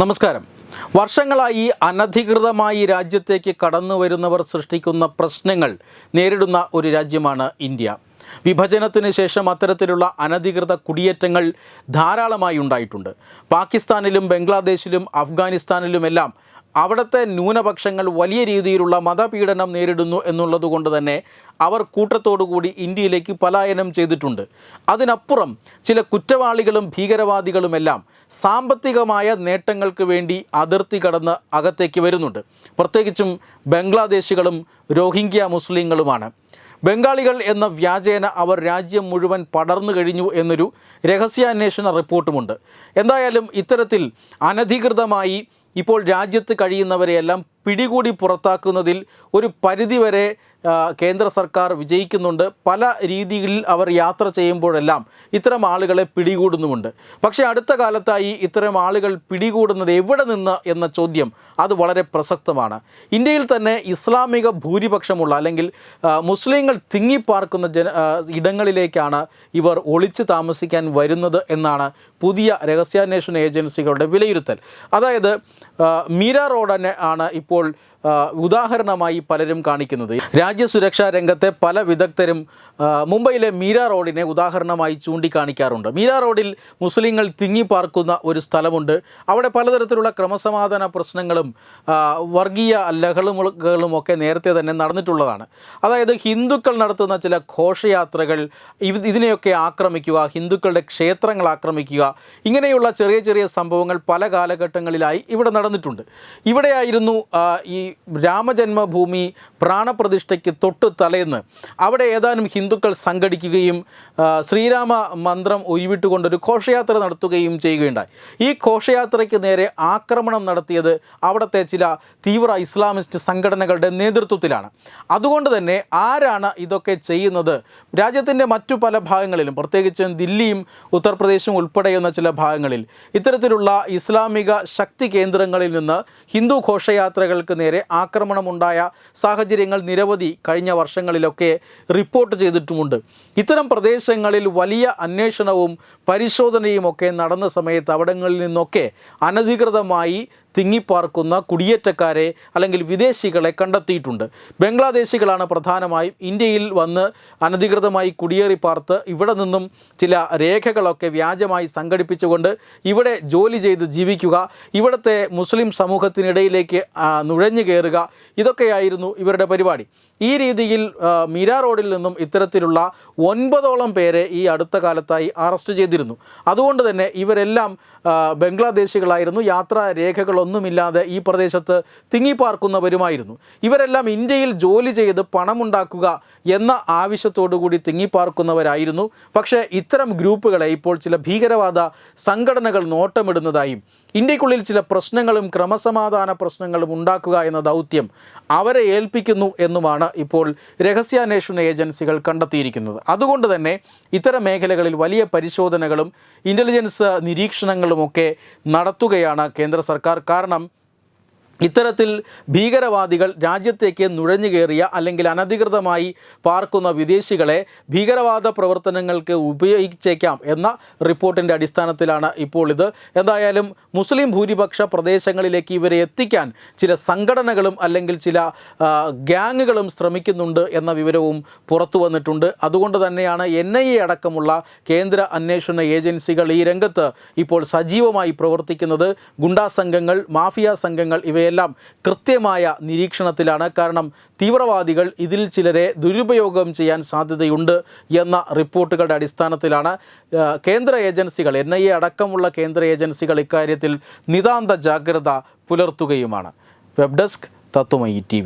നമസ്കാരം. വർഷങ്ങളായി അനധികൃതമായി രാജ്യത്തേക്ക് കടന്നു വരുന്നവർ സൃഷ്ടിക്കുന്ന പ്രശ്നങ്ങൾ നേരിടുന്ന ഒരു രാജ്യമാണ് ഇന്ത്യ. വിഭജനത്തിന് ശേഷം അത്തരത്തിലുള്ള അനധികൃത കുടിയേറ്റങ്ങൾ ധാരാളമായി ഉണ്ടായിട്ടുണ്ട്. പാകിസ്ഥാനിലും ബംഗ്ലാദേശിലും അഫ്ഗാനിസ്ഥാനിലുമെല്ലാം അവിടുത്തെ ന്യൂനപക്ഷങ്ങൾ വലിയ രീതിയിലുള്ള മതപീഡനം നേരിടുന്നു എന്നുള്ളതുകൊണ്ട് തന്നെ അവർ കൂട്ടത്തോടുകൂടി ഇന്ത്യയിലേക്ക് പലായനം ചെയ്തിട്ടുണ്ട്. അതിനപ്പുറം ചില കുറ്റവാളികളും ഭീകരവാദികളുമെല്ലാം സാമ്പത്തികമായ നേട്ടങ്ങൾക്ക് വേണ്ടി അതിർത്തി കടന്ന് അകത്തേക്ക് വരുന്നുണ്ട്. പ്രത്യേകിച്ചും ബംഗ്ലാദേശികളും രോഹിംഗ്യ മുസ്ലിങ്ങളുമാണ്. ബംഗാളികൾ എന്ന വ്യാജേന അവർ രാജ്യം മുഴുവൻ പടർന്നു കഴിഞ്ഞു എന്നൊരു രഹസ്യാന്വേഷണ റിപ്പോർട്ടുമുണ്ട്. എന്തായാലും ഇത്തരത്തിൽ അനധികൃതമായി ഇപ്പോൾ രാജ്യത്ത് കഴിയുന്നവരെയെല്ലാം പിടികൂടി പുറത്താക്കുന്നതിൽ ഒരു പരിധിവരെ കേന്ദ്ര സർക്കാർ വിജയിക്കുന്നുണ്ട്. പല രീതികളിൽ അവർ യാത്ര ചെയ്യുമ്പോഴെല്ലാം ഇത്തരം ആളുകളെ പിടികൂടുന്നുമുണ്ട്. പക്ഷേ അടുത്ത കാലത്തായി ഇത്തരം ആളുകൾ പിടികൂടുന്നത് എവിടെ നിന്ന് എന്ന ചോദ്യം അത് വളരെ പ്രസക്തമാണ്. ഇന്ത്യയിൽ തന്നെ ഇസ്ലാമിക ഭൂരിപക്ഷമുള്ള അല്ലെങ്കിൽ മുസ്ലിങ്ങൾ തിങ്ങിപ്പാർക്കുന്ന ജന ഇടങ്ങളിലേക്കാണ് ഇവർ ഒളിച്ചു താമസിക്കാൻ വരുന്നത് എന്നാണ് പുതിയ രഹസ്യാന്വേഷണ ഏജൻസികളുടെ വിലയിരുത്തൽ. അതായത് മീര റോഡനെ ആണ് ഇപ്പോൾ ഉദാഹരണമായി പലരും കാണിക്കുന്നത്. രാജ്യസുരക്ഷാ രംഗത്തെ പല വിദഗ്ധരും മുംബൈയിലെ മീര റോഡിനെ ഉദാഹരണമായി ചൂണ്ടിക്കാണിക്കാറുണ്ട്. മീര റോഡിൽ മുസ്ലിങ്ങൾ തിങ്ങിപ്പാർക്കുന്ന ഒരു സ്ഥലമുണ്ട്. അവിടെ പലതരത്തിലുള്ള ക്രമസമാധാന പ്രശ്നങ്ങളും വർഗീയ ലഹളുകളും ഒക്കെ നേരത്തെ തന്നെ നടന്നിട്ടുള്ളതാണ്. അതായത് ഹിന്ദുക്കൾ നടത്തുന്ന ചില ഘോഷയാത്രകൾ ഇതിനെയൊക്കെ ആക്രമിക്കുക ഹിന്ദുക്കളുടെ ക്ഷേത്രങ്ങൾ ആക്രമിക്കുക ഇങ്ങനെയുള്ള ചെറിയ ചെറിയ സംഭവങ്ങൾ പല കാലഘട്ടങ്ങളിലായി ഇവിടെ നടന്നിട്ടുണ്ട് ഇവിടെയായിരുന്നു ഈ രാമജന്മഭൂമി പ്രാണപ്രതിഷ്ഠയ്ക്ക് തൊട്ട് തലേന്ന്. അവിടെ ഏതാനും ഹിന്ദുക്കൾ സംഘടിക്കുകയും ശ്രീരാമ മന്ത്രം ഒഴിവിട്ടുകൊണ്ടൊരു ഘോഷയാത്ര നടത്തുകയും ചെയ്യുകയുണ്ടായി. ഈ ഘോഷയാത്രയ്ക്ക് നേരെ ആക്രമണം നടത്തിയത് അവിടുത്തെ ചില തീവ്ര ഇസ്ലാമിസ്റ്റ് സംഘടനകളുടെ നേതൃത്വത്തിലാണ്. അതുകൊണ്ട് തന്നെ ആരാണ് ഇതൊക്കെ ചെയ്യുന്നത്? രാജ്യത്തിന്റെ മറ്റു പല ഭാഗങ്ങളിലും പ്രത്യേകിച്ചും ദില്ലിയും ഉത്തർപ്രദേശും ഉൾപ്പെടെയുന്ന ചില ഭാഗങ്ങളിൽ ഇത്തരത്തിലുള്ള ഇസ്ലാമിക ശക്തി കേന്ദ്രങ്ങളിൽ നിന്ന് ഹിന്ദു ഘോഷയാത്രകൾക്ക് നേരെ ആക്രമണമുണ്ടായ സാഹചര്യങ്ങൾ നിരവധി കഴിഞ്ഞ വർഷങ്ങളിലൊക്കെ റിപ്പോർട്ട് ചെയ്തിട്ടുമുണ്ട്. ഇത്തരം പ്രദേശങ്ങളിൽ വലിയ അന്വേഷണവും പരിശോധനയും ഒക്കെ നടന്ന സമയത്ത് അവിടങ്ങളിൽ നിന്നൊക്കെ അനധികൃതമായി തിങ്ങിപ്പാർക്കുന്ന കുടിയേറ്റക്കാരെ അല്ലെങ്കിൽ വിദേശികളെ കണ്ടെത്തിയിട്ടുണ്ട്. ബംഗ്ലാദേശികളാണ് പ്രധാനമായും ഇന്ത്യയിൽ വന്ന് അനധികൃതമായി കുടിയേറി പാർത്ത് ഇവിടെ നിന്നും ചില രേഖകളൊക്കെ വ്യാജമായി സംഘടിപ്പിച്ചുകൊണ്ട് ഇവിടെ ജോലി ചെയ്ത് ജീവിക്കുക ഇവിടുത്തെ മുസ്ലിം സമൂഹത്തിനിടയിലേക്ക് നുഴഞ്ഞു കയറുക ഇതൊക്കെയായിരുന്നു ഇവരുടെ പരിപാടി. ഈ രീതിയിൽ മീരാ റോഡിൽ നിന്നും ഇത്തരത്തിലുള്ള ഒൻപതോളം പേരെ ഈ അടുത്ത കാലത്തായി അറസ്റ്റ് ചെയ്തിരുന്നു. അതുകൊണ്ട് തന്നെ ഇവരെല്ലാം ബംഗ്ലാദേശികളായിരുന്നു. യാത്രാ രേഖകളൊന്നുമില്ലാതെ ഈ പ്രദേശത്ത് തിങ്ങിപ്പാർക്കുന്നവരുമായിരുന്നു. ഇവരെല്ലാം ഇന്ത്യയിൽ ജോലി ചെയ്ത് പണമുണ്ടാക്കുക എന്ന ആവശ്യത്തോടു കൂടി തിങ്ങിപ്പാർക്കുന്നവരായിരുന്നു. പക്ഷേ ഇത്തരം ഗ്രൂപ്പുകളെ ഇപ്പോൾ ചില ഭീകരവാദ സംഘടനകൾ നോട്ടമിടുന്നതായും ഇന്ത്യക്കുള്ളിൽ ചില പ്രശ്നങ്ങളും ക്രമസമാധാന പ്രശ്നങ്ങളും ഉണ്ടാക്കുക എന്ന ദൗത്യം അവരെ ഏൽപ്പിക്കുന്നു എന്നുമാണ് ഇപ്പോൾ രഹസ്യാന്വേഷണ ഏജൻസികൾ കണ്ടെത്തിയിരിക്കുന്നത്. അതുകൊണ്ട് തന്നെ ഇത്തരം മേഖലകളിൽ വലിയ പരിശോധനകളും ഇന്റലിജൻസ് നിരീക്ഷണങ്ങളുമൊക്കെ നടത്തുകയാണ് കേന്ദ്ര സർക്കാർ. കാരണം ഇത്തരത്തിൽ ഭീകരവാദികൾ രാജ്യത്തേക്ക് നുഴഞ്ഞു കയറിയ അല്ലെങ്കിൽ അനധികൃതമായി പാർക്കുന്ന വിദേശികളെ ഭീകരവാദ പ്രവർത്തനങ്ങൾക്ക് ഉപയോഗിച്ചേക്കാം എന്ന റിപ്പോർട്ടിന്റെ അടിസ്ഥാനത്തിലാണ് ഇപ്പോൾ ഇത്. എന്തായാലും മുസ്ലിം ഭൂരിപക്ഷ പ്രദേശങ്ങളിലേക്ക് ഇവരെ എത്തിക്കാൻ ചില സംഘടനകളും അല്ലെങ്കിൽ ചില ഗ്യാങ്ങുകളും ശ്രമിക്കുന്നുണ്ട് എന്ന വിവരവും പുറത്തു വന്നിട്ടുണ്ട്. അതുകൊണ്ട് തന്നെയാണ് എൻ ഐ എ അടക്കമുള്ള കേന്ദ്ര അന്വേഷണ ഏജൻസികൾ ഈ രംഗത്ത് ഇപ്പോൾ സജീവമായി പ്രവർത്തിക്കുന്നത്. ഗുണ്ടാ സംഘങ്ങൾ മാഫിയ സംഘങ്ങൾ ഇവയെല്ലാം കൃത്യമായ നിരീക്ഷണത്തിലാണ്. കാരണം തീവ്രവാദികൾ ഇതിൽ ചിലരെ ദുരുപയോഗം ചെയ്യാൻ സാധ്യതയുണ്ട് എന്ന റിപ്പോർട്ടുകളുടെ അടിസ്ഥാനത്തിലാണ് കേന്ദ്ര ഏജൻസികൾ എൻ ഐ എ അടക്കമുള്ള കേന്ദ്ര ഏജൻസികൾ ഇക്കാര്യത്തിൽ നിതാന്ത ജാഗ്രത പുലർത്തുകയുമാണ്. Web desk Tathwamayi T